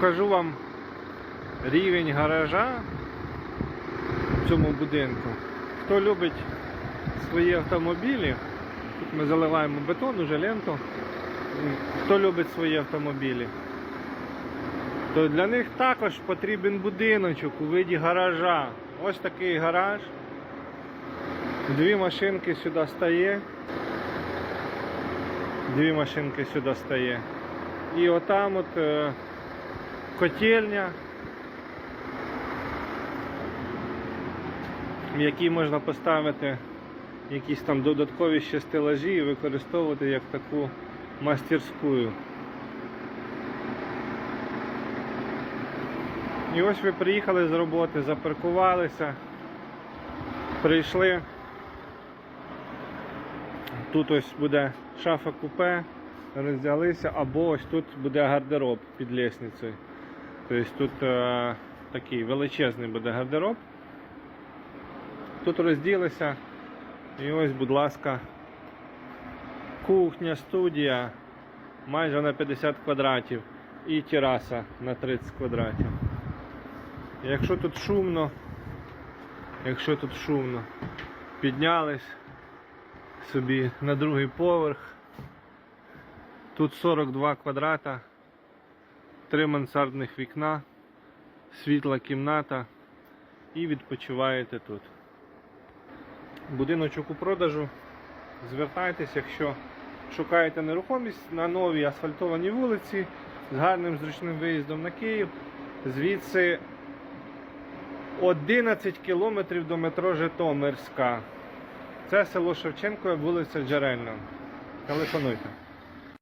Покажу вам рівень гаража в цьому будинку. Хто любить свої автомобілі, тут ми заливаємо бетон, уже ленту. Хто любить свої автомобілі, то для них також потрібен будиночок у виді гаража. Ось такий гараж. Дві машинки сюди стає. Дві машинки сюди стає. І отам от е, котельня, в якій можна поставити якісь там додаткові ще стелажі і використовувати як таку мастерську. І ось ви приїхали з роботи, запаркувалися, прийшли. Тут ось буде шафа купе, роздялися, або ось тут буде гардероб під лісницею. Тобто тут е, такий величезний буде гардероб. Тут розділися. І ось, будь ласка, кухня, студія майже на 50 квадратів і тераса на 30 квадратів. Якщо тут шумно, якщо тут шумно, піднялись собі на другий поверх. Тут 42 квадрата, три мансардних вікна, світла кімната і відпочиваєте тут. Будиночок у продажу. Звертайтесь, якщо шукаєте нерухомість на новій асфальтованій вулиці з гарним зручним виїздом на Київ. Звідси 11 кілометрів до метро Житомирська. Це село Шевченко, вулиця Джерельна. Телефонуйте.